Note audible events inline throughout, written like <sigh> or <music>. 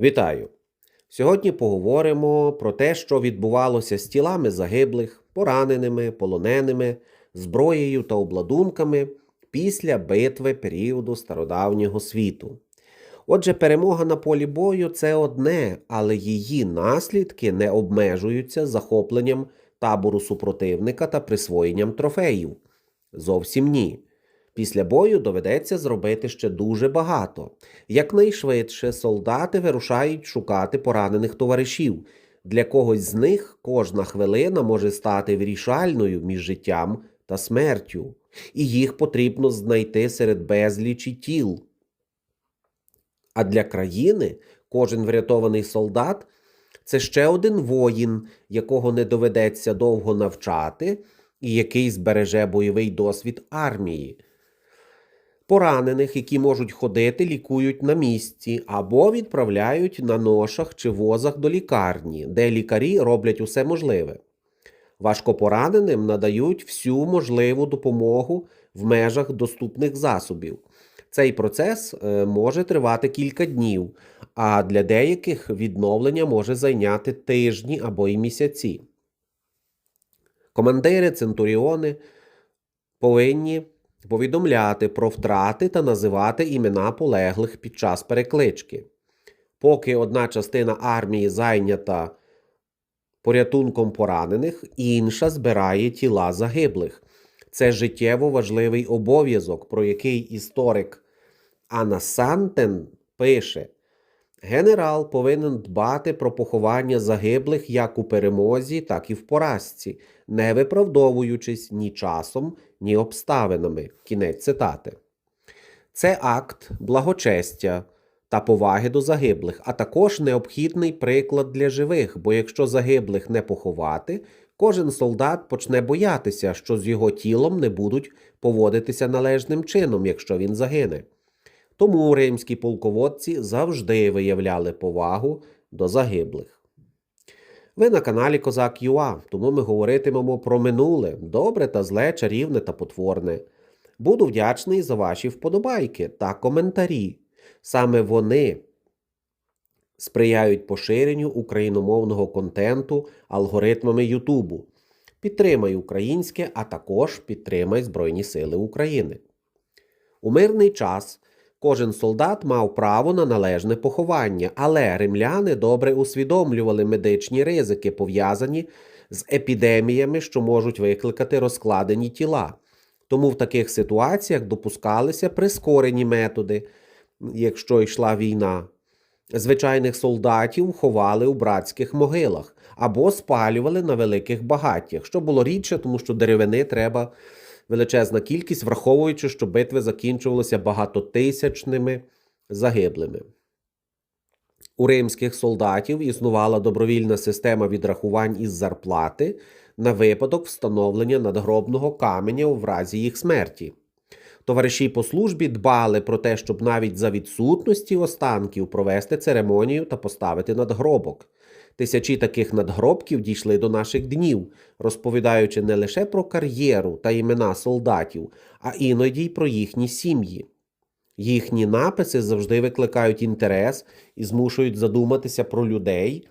Вітаю! Сьогодні поговоримо про те, що відбувалося з тілами загиблих, пораненими, полоненими, зброєю та обладунками після битви періоду стародавнього світу. Отже, перемога на полі бою це одне, але її наслідки не обмежуються захопленням табору супротивника та присвоєнням трофеїв. Зовсім ні. Після бою доведеться зробити ще дуже багато. Якнайшвидше солдати вирушають шукати поранених товаришів. Для когось з них кожна хвилина може стати вирішальною між життям та смертю, і їх потрібно знайти серед безлічі тіл. А для країни кожен врятований солдат це ще один воїн, якого не доведеться довго навчати, і який збереже бойовий досвід армії. Поранених, які можуть ходити, лікують на місці або відправляють на ношах чи возах до лікарні, де лікарі роблять усе можливе. Важкопораненим надають всю можливу допомогу в межах доступних засобів. Цей процес е, може тривати кілька днів, а для деяких відновлення може зайняти тижні або й місяці. Командири Центуріони повинні повідомляти про втрати та називати імена полеглих під час переклички. Поки одна частина армії зайнята порятунком поранених, інша збирає тіла загиблих. Це життєво важливий обов'язок, про який історик Анна Сантен пише. Генерал повинен дбати про поховання загиблих як у перемозі, так і в поразці, не виправдовуючись ні часом, ні обставинами. Кінець цитати. Це акт благочестя та поваги до загиблих, а також необхідний приклад для живих, бо якщо загиблих не поховати, кожен солдат почне боятися, що з його тілом не будуть поводитися належним чином, якщо він загине. Тому римські полководці завжди виявляли повагу до загиблих. Ви на каналі Козак Юа, тому ми говоритимемо про минуле, добре та зле, чарівне та потворне. Буду вдячний за ваші вподобайки та коментарі. Саме вони сприяють поширенню україномовного контенту алгоритмами Ютубу. Підтримай українське, а також підтримай Збройні Сили України. У мирний час кожен солдат мав право на належне поховання, але римляни добре усвідомлювали медичні ризики, пов'язані з епідеміями, що можуть викликати розкладені тіла. Тому в таких ситуаціях допускалися прискорені методи, якщо йшла війна. Звичайних солдатів ховали у братських могилах або спалювали на великих багаттях, що було рідше, тому що деревини треба величезна кількість, враховуючи, що битви закінчувалися багатотисячними загиблими. У римських солдатів існувала добровільна система відрахувань із зарплати на випадок встановлення надгробного каменя в разі їх смерті. Товариші по службі дбали про те, щоб навіть за відсутності останків провести церемонію та поставити надгробок. Тисячі таких надгробків дійшли до наших днів, розповідаючи не лише про кар'єру та імена солдатів, а іноді й про їхні сім'ї. Їхні написи завжди викликають інтерес і змушують задуматися про людей,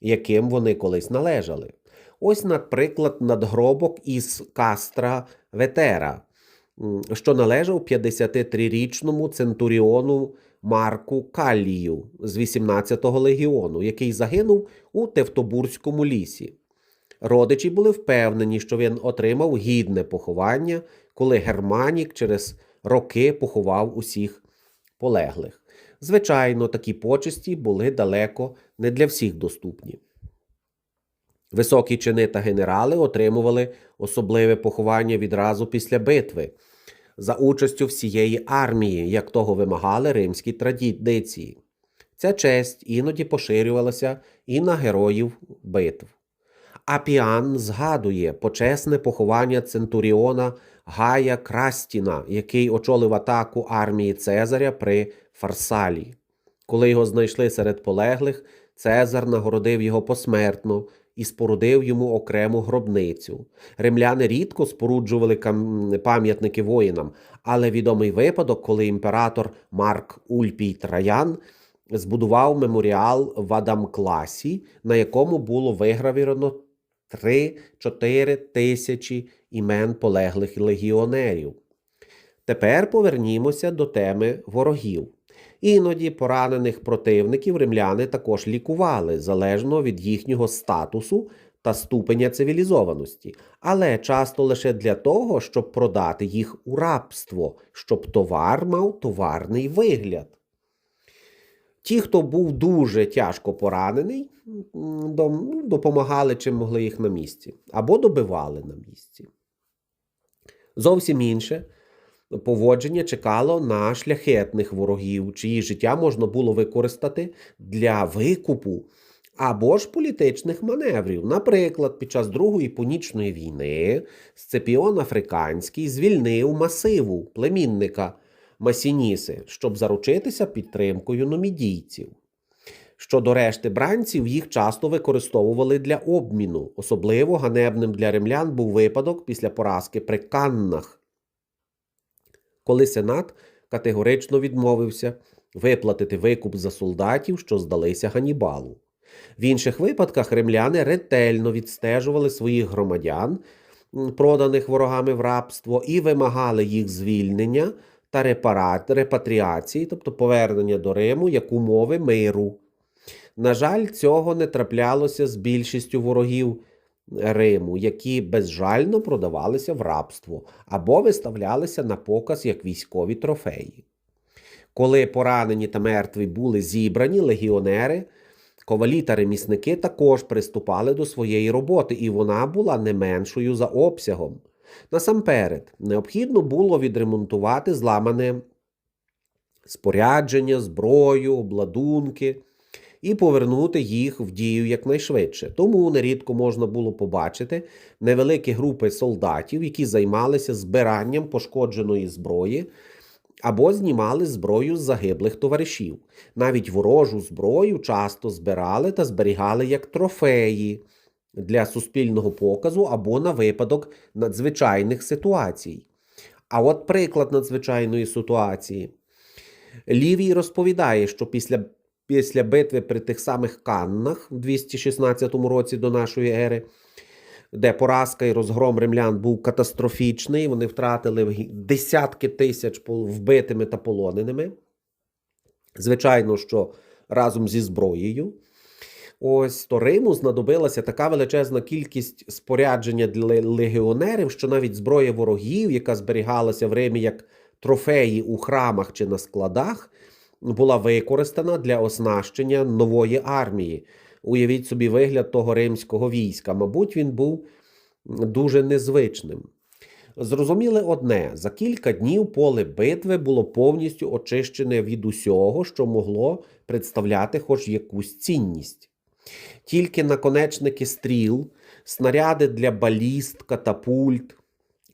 яким вони колись належали. Ось, наприклад, надгробок із Кастра Ветера, що належав 53-річному центуріону Марку Каллію з 18-го легіону, який загинув у Тевтобурському лісі. Родичі були впевнені, що він отримав гідне поховання, коли Германік через роки поховав усіх полеглих. Звичайно, такі почесті були далеко не для всіх доступні. Високі чини та генерали отримували особливе поховання відразу після битви за участю всієї армії, як того вимагали римські традиції. Ця честь іноді поширювалася і на героїв битв. Апіан згадує почесне поховання центуріона Гая Крастіна, який очолив атаку армії Цезаря при Фарсалі. Коли його знайшли серед полеглих, Цезар нагородив його посмертно і спорудив йому окрему гробницю. Римляни рідко споруджували пам'ятники воїнам, але відомий випадок, коли імператор Марк Ульпій Траян збудував меморіал в Адамкласі, на якому було вигравіровано 3-4 тисячі імен полеглих легіонерів. Тепер повернімося до теми ворогів. Іноді поранених противників римляни також лікували залежно від їхнього статусу та ступеня цивілізованості, але часто лише для того, щоб продати їх у рабство, щоб товар мав товарний вигляд. Ті, хто був дуже тяжко поранений, ну, допомагали чим могли їх на місці, або добивали на місці. Зовсім інше поводження чекало на шляхетних ворогів, чиї життя можна було використати для викупу або ж політичних маневрів. Наприклад, під час Другої Пунічної війни Сципіон Африканський звільнив масиву племінника Масініси, щоб заручитися підтримкою номідійців. Щодо решти бранців, їх часто використовували для обміну. Особливо ганебним для римлян був випадок після поразки при Каннах, коли Сенат категорично відмовився виплатити викуп за солдатів, що здалися Ганібалу. В інших випадках римляни ретельно відстежували своїх громадян, проданих ворогами в рабство, і вимагали їх звільнення та репатріації, тобто повернення до Риму як умови миру. На жаль, цього не траплялося з більшістю ворогів Риму, які безжально продавалися в рабство або виставлялися на показ як військові трофеї. Коли поранені та мертві були зібрані, легіонери, ковалі та ремісники також приступали до своєї роботи, і вона була не меншою за обсягом. Насамперед, необхідно було відремонтувати зламане спорядження, зброю, обладунки і повернути їх в дію якнайшвидше. Тому нерідко можна було побачити невеликі групи солдатів, які займалися збиранням пошкодженої зброї або знімали зброю з загиблих товаришів. Навіть ворожу зброю часто збирали та зберігали як трофеї для суспільного показу або на випадок надзвичайних ситуацій. А от приклад надзвичайної ситуації. Лівій розповідає, що після, після битви при тих самих Каннах в 216 році до нашої ери, де поразка і розгром римлян був катастрофічний, вони втратили десятки тисяч вбитими та полоненими. Звичайно, що разом зі зброєю. Ось то Риму знадобилася така величезна кількість спорядження для легіонерів, що навіть зброя ворогів, яка зберігалася в Римі як трофеї у храмах чи на складах, була використана для оснащення нової армії. Уявіть собі вигляд того римського війська. Мабуть, він був дуже незвичним. Зрозуміли одне: за кілька днів поле битви було повністю очищене від усього, що могло представляти хоч якусь цінність. Тільки наконечники стріл, снаряди для баліст, катапульт,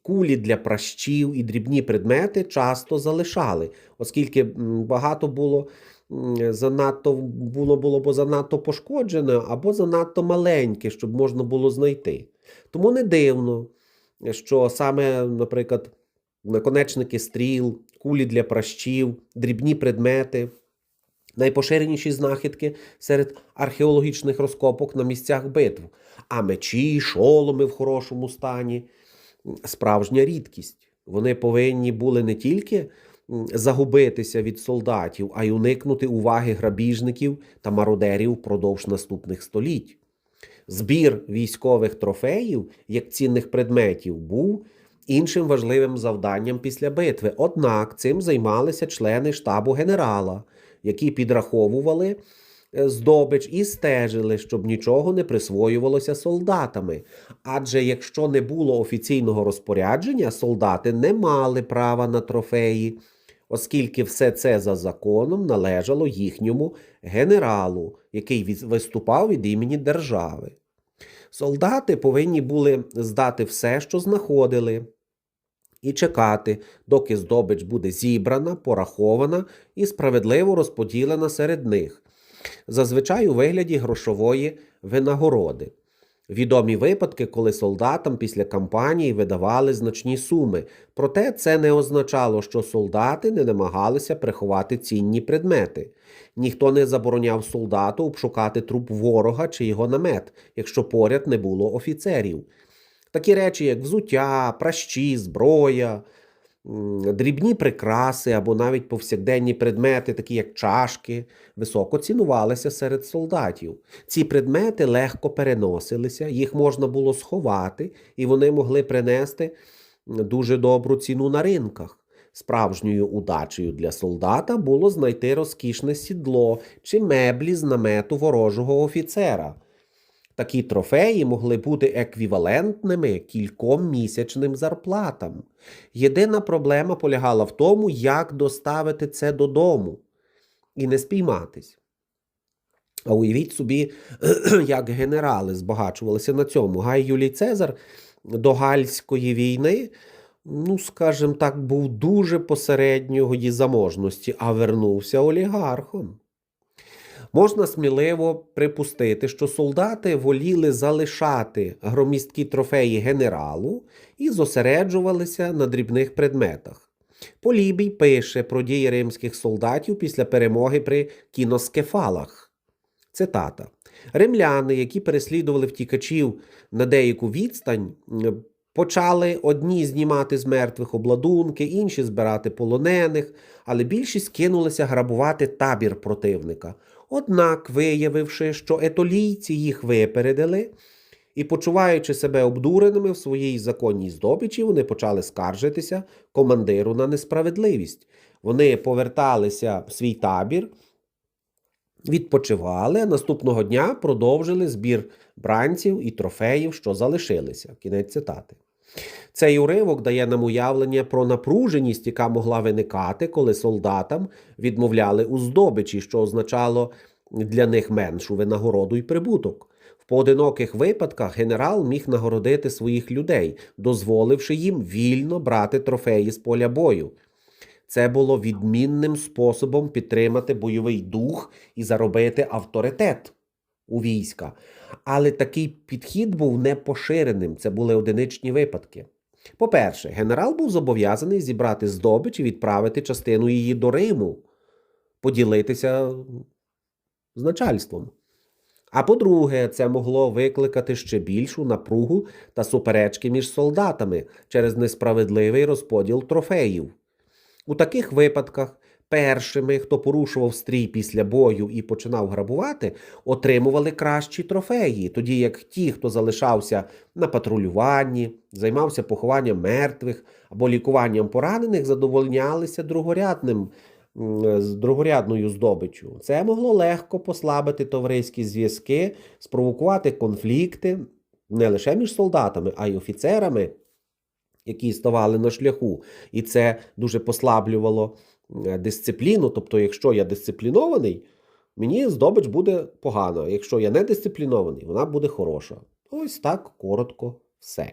кулі для пращів і дрібні предмети часто залишали, оскільки багато було занадто було, було б занадто пошкоджене або занадто маленьке, щоб можна було знайти. Тому не дивно, що саме, наприклад, наконечники стріл, кулі для пращів, дрібні предмети, найпоширеніші знахідки серед археологічних розкопок на місцях битв, а мечі, шоломи в хорошому стані справжня рідкість. Вони повинні були не тільки загубитися від солдатів, а й уникнути уваги грабіжників та мародерів впродовж наступних століть. Збір військових трофеїв як цінних предметів був іншим важливим завданням після битви. Однак цим займалися члени штабу генерала, які підраховували здобич і стежили, щоб нічого не присвоювалося солдатами. Адже якщо не було офіційного розпорядження, солдати не мали права на трофеї, оскільки все це за законом належало їхньому генералу, який виступав від імені держави. Солдати повинні були здати все, що знаходили, і чекати, доки здобич буде зібрана, порахована і справедливо розподілена серед них, зазвичай у вигляді грошової винагороди. Відомі випадки, коли солдатам після кампанії видавали значні суми. Проте це не означало, що солдати не намагалися приховати цінні предмети. Ніхто не забороняв солдату обшукати труп ворога чи його намет, якщо поряд не було офіцерів. Такі речі, як взуття, пращі, зброя, дрібні прикраси або навіть повсякденні предмети, такі як чашки, високо цінувалися серед солдатів. Ці предмети легко переносилися, їх можна було сховати, і вони могли принести дуже добру ціну на ринках. Справжньою удачею для солдата було знайти розкішне сідло чи меблі з намету ворожого офіцера. Такі трофеї могли бути еквівалентними кільком місячним зарплатам. Єдина проблема полягала в тому, як доставити це додому і не спійматись. А уявіть собі, <clears throat> як генерали збагачувалися на цьому. Гай Юлій Цезар до Гальської війни, ну, скажімо так, був дуже посередньої заможності, а вернувся олігархом. Можна сміливо припустити, що солдати воліли залишати громісткі трофеї генералу і зосереджувалися на дрібних предметах. Полібій пише про дії римських солдатів після перемоги при кіноскефалах. Цитата. Римляни, які переслідували втікачів на деяку відстань, почали одні знімати з мертвих обладунки, інші збирати полонених, але більшість кинулися грабувати табір противника. Однак, виявивши, що етолійці їх випередили, і, почуваючи себе обдуреними в своїй законній здобичі, вони почали скаржитися командиру на несправедливість. Вони поверталися в свій табір, відпочивали, наступного дня продовжили збір бранців і трофеїв, що залишилися. Кінець цитати. Цей уривок дає нам уявлення про напруженість, яка могла виникати, коли солдатам відмовляли у здобичі, що означало для них меншу винагороду і прибуток. В поодиноких випадках генерал міг нагородити своїх людей, дозволивши їм вільно брати трофеї з поля бою. Це було відмінним способом підтримати бойовий дух і заробити авторитет у війська. Але такий підхід був не поширеним, це були одиничні випадки. По-перше, генерал був зобов'язаний зібрати здобич і відправити частину її до Риму, поділитися з начальством. А по-друге, це могло викликати ще більшу напругу та суперечки між солдатами через несправедливий розподіл трофеїв. У таких випадках першими, хто порушував стрій після бою і починав грабувати, отримували кращі трофеї, тоді як ті, хто залишався на патрулюванні, займався похованням мертвих або лікуванням поранених, задовольнялися другорядним з другорядною здобиччю. Це могло легко послабити товариські зв'язки, спровокувати конфлікти не лише між солдатами, а й офіцерами, які ставали на шляху. І це дуже послаблювало е, дисципліну. Тобто, якщо я дисциплінований, мені здобич буде погано. Якщо я не дисциплінований, вона буде хороша. Ось так коротко все.